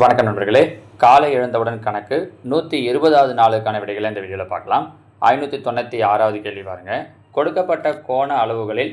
வணக்கம் நண்பர்களே. காலை எழுந்தவுடன் கணக்கு நூற்றி இருபதாவது நாளுக்கான விடைகளை இந்த வீடியோவில் பார்க்கலாம். ஐநூற்றி தொண்ணூற்றி ஆறாவது கேள்வி பாருங்க. கொடுக்கப்பட்ட கோண அளவுகளில்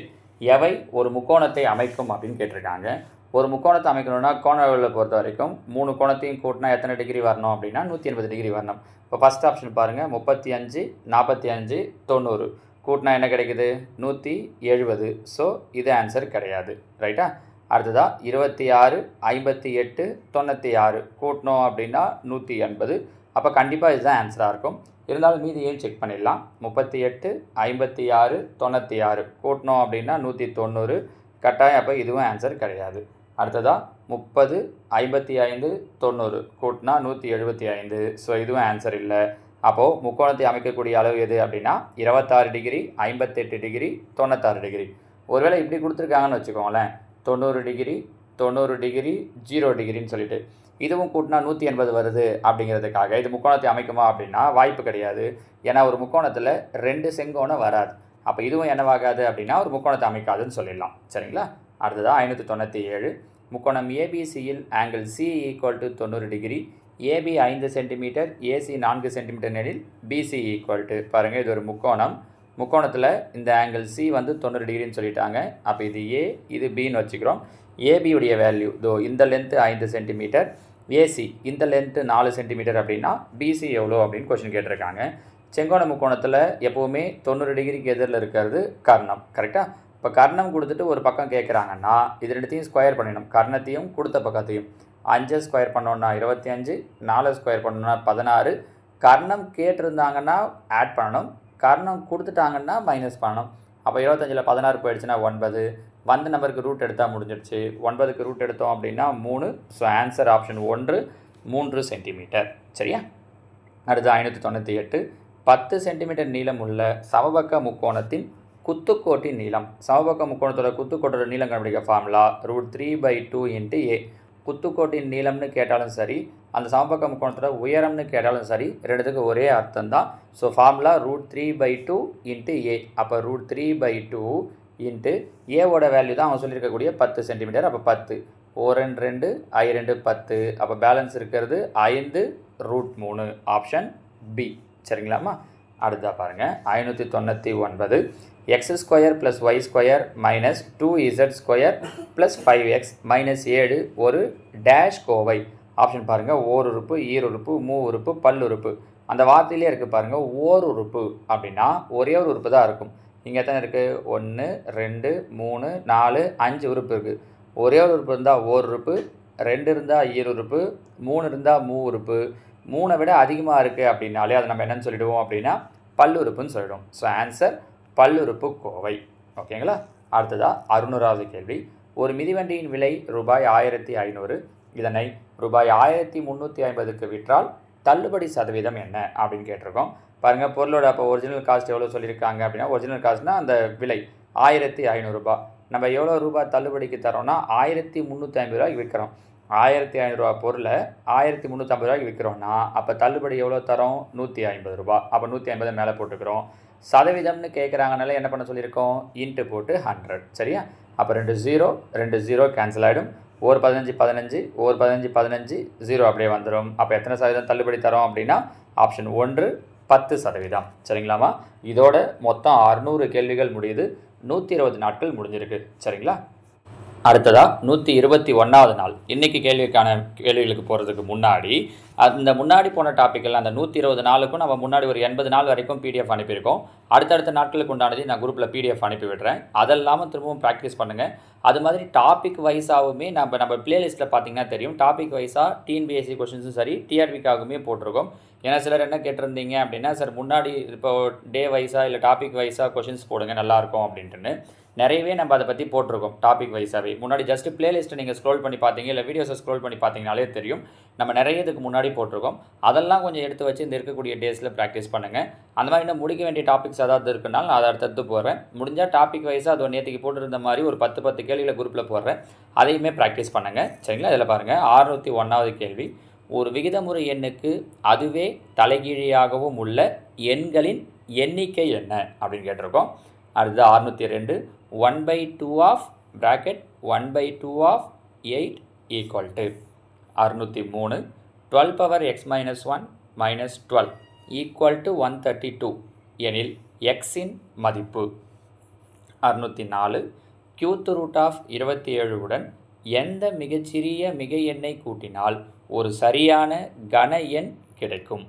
எவை ஒரு முக்கோணத்தை அமைக்கும் அப்படின்னு கேட்டிருக்காங்க. ஒரு முக்கோணத்தை அமைக்கணும்னா கோண அளவுகளை பொறுத்த வரைக்கும் மூணு கோணத்தையும் கூட்டினா எத்தனை டிகிரி வரணும் அப்படின்னா நூற்றி எண்பது டிகிரி வரணும். இப்போ ஃபஸ்ட் ஆப்ஷன் பாருங்கள் முப்பத்தி அஞ்சு நாற்பத்தி அஞ்சு தொண்ணூறு. கூட்டினா என்ன கிடைக்குது? நூற்றி எழுபது ஸோ இது ஆன்சர் கிடையாது. ரைட்டா அடுத்ததா இருபத்தி ஆறு ஐம்பத்தி எட்டு தொண்ணூற்றி ஆறு கூட்டினோம் அப்படின்னா நூற்றி எண்பது அப்போ கண்டிப்பாக இதுதான் ஆன்சராக இருக்கும். இருந்தாலும் மீதியையும் செக் பண்ணிடலாம்? முப்பத்தி எட்டு ஐம்பத்தி ஆறு தொண்ணூற்றி ஆறு கூட்டினோம் அப்படின்னா நூற்றி தொண்ணூறு கட்டாயம் அப்போ இதுவும் ஆன்சர் கிடையாது. அடுத்ததா முப்பது ஐம்பத்தி ஐந்து தொண்ணூறு. கூட்டினா நூற்றி எழுபத்தி ஐந்து ஸோ இதுவும் ஆன்சர் இல்லை. அப்போது முக்கோணத்தை அமைக்கக்கூடிய அளவு எது அப்படின்னா இருபத்தாறு டிகிரி ஐம்பத்தெட்டு டிகிரி தொண்ணூத்தாறு டிகிரி. ஒருவேளை இப்படி கொடுத்துருக்காங்கன்னு வச்சுக்கோங்களேன். தொண்ணூறு டிகிரி தொண்ணூறு டிகிரி ஜீரோ டிகிரின்னு சொல்லிட்டு. இதுவும் கூட்டினா நூற்றி எண்பது வருது அப்படிங்கிறதுக்காக இது முக்கோணத்தை அமைக்குமா அப்படின்னா வாய்ப்பு கிடையாது. ஏன்னா ஒரு முக்கோணத்தில் ரெண்டு செங்கோணம் வராது. அப்போ இதுவும் என்னவாகாது அப்படின்னா ஒரு முக்கோணத்தை அமைக்காதுன்னு சொல்லிடலாம். சரிங்களா? அடுத்ததாக ஐநூற்றி தொண்ணூற்றி ஏழு முக்கோணம் ஏபிசியில் ஆங்கிள் சி ஈக்குவல் டு தொண்ணூறு டிகிரி ஏபி ஐந்து சென்டிமீட்டர் ஏசி நான்கு சென்டிமீட்டர் எனில் பிசி ஈக்குவல் டு பாருங்கள் இது ஒரு முக்கோணம். முக்கோணத்தில் இந்த ஆங்கிள் சி வந்து தொண்ணூறு டிகிரின்னு சொல்லிட்டாங்க. அப்போ இது ஏ இது பின்னு வச்சுக்கிறோம். ஏபியுடைய வேல்யூ தோ இந்த லென்த்து ஐந்து சென்டிமீட்டர் ஏசி இந்த லென்த்து நாலு சென்டிமீட்டர் அப்படின்னா பிசி எவ்வளோ அப்படின்னு கொஷின் கேட்டிருக்காங்க. செங்கோண முக்கோணத்தில் எப்போவுமே தொண்ணூறு டிகிரிக்கு எதிரில் இருக்கிறது கர்ணம் கரெக்டாக இப்போ கர்ணம் கொடுத்துட்டு ஒரு பக்கம் கேட்குறாங்கன்னா இது ரெண்டுத்தையும் ஸ்கொயர் பண்ணிடணும். கர்ணத்தையும் கொடுத்த பக்கத்தையும். அஞ்சு ஸ்கொயர் பண்ணோன்னா இருபத்தி அஞ்சு நாலு ஸ்கொயர் பண்ணோன்னா பதினாறு. கர்ணம் கேட்டிருந்தாங்கன்னா ஆட் பண்ணணும். கர்ணம் கொடுத்துட்டாங்கன்னா மைனஸ் பண்ணணும் அப்போ இருபத்தஞ்சில் பதினாறு போயிடுச்சுன்னா ஒன்பது. வந்த நம்பருக்கு ரூட் எடுத்தால் முடிஞ்சிடுச்சு. ஒன்பதுக்கு ரூட் எடுத்தோம் அப்படின்னா மூணு. ஸோ ஆன்சர் ஆப்ஷன் ஒன்று மூன்று சென்டிமீட்டர் சரியா? அடுத்து ஐநூற்றி தொண்ணூற்றி எட்டு. பத்து சென்டிமீட்டர் நீளம் உள்ள சமபக்க முக்கோணத்தின் குத்துக்கோட்டின் நீளம். சமபக்க முக்கோணத்தோட குத்துக்கோட்டோட நீளம் கண்டுபிடிக்க formula root three by two into A குத்துக்கோட்டின் நீளம்னு கேட்டாலும் சரி அந்த சமபக்க முக்கோணத்தில் உயரம்னு கேட்டாலும் சரி ரெண்டுத்துக்கும் ஒரே அர்த்தம் தான் so formula root three by two into A அப்போ root three by two into ஏவோட வேல்யூ தான் அவன் சொல்லியிருக்கக்கூடிய பத்து சென்டிமீட்டர் அப்போ பத்து. ஓ ரெண்டு ரெண்டு ஐ ரெண்டு பத்து. அப்போ பேலன்ஸ் இருக்கிறது ஐந்து ரூட் மூணு ஆப்ஷன் பி சரிங்களாம்மா? அடுத்தா பாருங்கள் ஐநூற்றி தொண்ணூற்றி ஒன்பது. X square plus Y square minus two Z square plus five X minus ஏழு ஒரு டேஷ் கோவை. ஆப்ஷன் பாருங்கள் ஓர் உறுப்பு ஈருறுப்பு மூ உறுப்பு பல்லுறுப்பு. அந்த வார்த்தையிலே இருக்குது பாருங்கள் ஓர் உறுப்பு அப்படின்னா ஒரே ஒரு உறுப்பு தான் இருக்கும். இங்கே எத்தனை இருக்குது ஒன்று ரெண்டு மூணு நாலு அஞ்சு உறுப்பு இருக்குது ஒரே ஒரு உறுப்பு இருந்தால் ஓர் உறுப்பு ரெண்டு இருந்தால் ஈர் உறுப்பு மூணு இருந்தால் மூ உறுப்பு மூணை விட அதிகமாக இருக்குது அப்படின்னாலே அதை நம்ம என்னன்னு சொல்லிடுவோம் அப்படின்னா பல்லுறுப்புன்னு சொல்லிடுவோம். ஸோ ஆன்சர் பல்லுறுப்பு கோவை. ஓகேங்களா அடுத்ததாக அறுநூறாவது கேள்வி. ஒரு மிதிவண்டியின் விலை ரூபாய் ஆயிரத்தி ஐநூறு. இதனை ரூபாய் ஆயிரத்தி முந்நூற்றி ஐம்பதுக்கு விற்றால் தள்ளுபடி சதவீதம் என்ன அப்படின்னு கேட்டிருக்கோம். பாருங்கள் பொருளோட அப்போ ஒரிஜினல் காஸ்ட் எவ்வளோ சொல்லியிருக்காங்க அப்படின்னா ஒரிஜினல் காஸ்ட்னா அந்த விலை ஆயிரத்தி ஐநூறுரூபா நம்ம எவ்வளோ ரூபாய் தள்ளுபடிக்கு தரோம்னா ஆயிரத்தி முந்நூற்றி ஐம்பது ரூபாய்க்கு விற்கிறோம். ஆயிரத்தி ஐநூறுரூவா பொருளை ஆயிரத்தி முந்நூற்றம்பது ரூபாய்க்கு விற்கிறோம்னா அப்போ தள்ளுபடி எவ்வளோ தரோம் நூற்றி ஐம்பது ரூபா அப்போ நூற்றி ஐம்பது மேலே போட்டுக்கிறோம். சதவீதம்னு கேட்குறாங்கனால என்ன பண்ண சொல்லியிருக்கோம்? இன்ட்டு போட்டு ஹண்ட்ரட் சரியா? அப்போ ரெண்டு ஜீரோ ரெண்டு ஜீரோ கேன்சல் ஆகிடும் ஒரு பதினஞ்சு பதினஞ்சு ஒரு பதினஞ்சு பதினஞ்சு ஜீரோ அப்படியே வந்துடும் அப்போ எத்தனை சதவீதம் தள்ளுபடி தரோம் அப்படின்னா ஆப்ஷன் ஒன்று பத்து சதவீதம். சரிங்களாமா இதோட மொத்தம் அறுநூறு கேள்விகள் முடியுது. நூற்றி இருபது நாட்கள் முடிஞ்சிருக்கு. சரிங்களா? அடுத்ததாக நூற்றி இருபத்தி ஒன்றாவது நாள். இன்றைக்கி கேள்விக்கான கேள்விகளுக்கு போகிறதுக்கு முன்னாடி அந்த முன்னாடி போன டாப்பிக்கில் அந்த நூற்றி இருபது நாளுக்கும் நம்ம முன்னாடி ஒரு எண்பது நாள் வரைக்கும் பிடிஎஃப் அனுப்பியிருக்கோம். அடுத்தடுத்த நாட்களுக்கு உண்டானது நான் குரூப்பில் பிடிஎஃப் அனுப்பி விடுறேன். அதெல்லாமல் திரும்பவும் ப்ராக்டிஸ் பண்ணுங்கள் அது மாதிரி டாபிக் வைஸாகவுமே நம்ம நம்ம பிளேலிஸ்ட்டில் பார்த்தீங்கன்னா தெரியும். டாபிக் வைஸாக டிஎன்பிஎஸ்சி கொஷின்ஸும் சரி டிஆர்பிக்காகவுமே போட்டிருக்கோம். ஏன்னா சிலர் என்ன கேட்டிருந்தீங்க அப்படின்னா சார் முன்னாடி இப்போ டே வைஸாக இல்லை டாபிக் வைஸாக கொஷின்ஸ் போடுங்க நல்லாயிருக்கும் அப்படின்ட்டுன்னு. நிறையவே நம்ம அதை பற்றி போட்டிருக்கோம் டாபிக் வைஸாகவே முன்னாடி ஜஸ்ட் பிளேலிஸ்ட்டை நீங்கள் ஸ்க்ரோல் பண்ணி பார்த்தீங்க இல்லை வீடியோஸை ஸ்க்ரோல் பண்ணி பார்த்தீங்கனாலே தெரியும். நம்ம நிறைய இதுக்கு முன்னாடி போட்டிருக்கோம். அதெல்லாம் கொஞ்சம் எடுத்து வச்சு இந்த இருக்கக்கூடிய டேஸில் ப்ராக்டிஸ் பண்ணுங்கள் அந்த மாதிரி இன்னும் முடிக்க வேண்டிய டாபிக்ஸ் ஏதாவது இருக்குன்னா நான் அதை அடுத்தடுத்து போடுறேன். முடிஞ்சால் டாபிக் வைஸாக அது நேற்றுக்கு போட்டிருந்த மாதிரி ஒரு பத்து பத்து கேள்விகளை குரூப்பில் போடுறேன். அதையுமே ப்ராக்டிஸ் பண்ணுங்கள் சரிங்களா? இதில் பாருங்கள் ஆறுநூற்றி ஒன்றாவது கேள்வி. ஒரு விகிதமுறை எண்ணுக்கு அதுவே தலைகீழியாகவும் உள்ள எண்களின் எண்ணிக்கை என்ன? அப்படின்னு கேட்டிருக்கோம். அடுத்து அறுநூற்றி ரெண்டு. One by two of bracket one by two of eight equal to அறுநூற்றி மூணு. Twelve power X minus one minus twelve equal to one thirty two எனில் எக்ஸின் மதிப்பு அறுநூற்றி நாலு. கியூத்து ரூட் ஆஃப் இருபத்தி ஏழுடன் எந்த மிகச்சிறிய மிக எண்ணை கூட்டினால் ஒரு சரியான கன எண் கிடைக்கும்.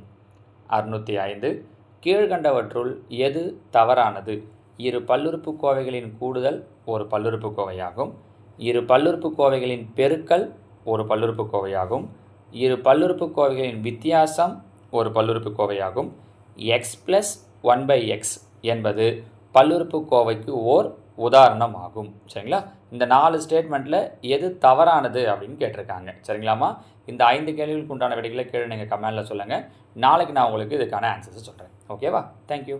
அறுநூற்றி ஐந்து. கீழ்கண்டவற்றுள் எது தவறானது? இரு பல்லுறுப்புக்கோவைகளின் கூடுதல் ஒரு பல்லுறுப்புக்கோவையாகும் இரு பல்லுறுப்புக்கோவைகளின் பெருக்கல் ஒரு பல்லுறுப்புக்கோவையாகும் இரு பல்லுறுப்புக்கோவைகளின் வித்தியாசம் ஒரு பல்லுறுப்புக்கோவையாகும் X plus one by X என்பது பல்லுறுப்புக்கோவைக்கு ஓர் உதாரணம் ஆகும் சரிங்களா? இந்த நாலு ஸ்டேட்மெண்ட்டில் எது தவறானது அப்படின்னு கேட்டிருக்காங்க. சரிங்களாம்மா? இந்த ஐந்து கேள்விகளுக்கு உண்டான விடைகளை கீழே நீங்கள் கமெண்டில் சொல்லுங்கள் நாளைக்கு நான் உங்களுக்கு இதுக்கான ஆன்சர்ஸை சொல்கிறேன் ஓகேவா தேங்க்யூ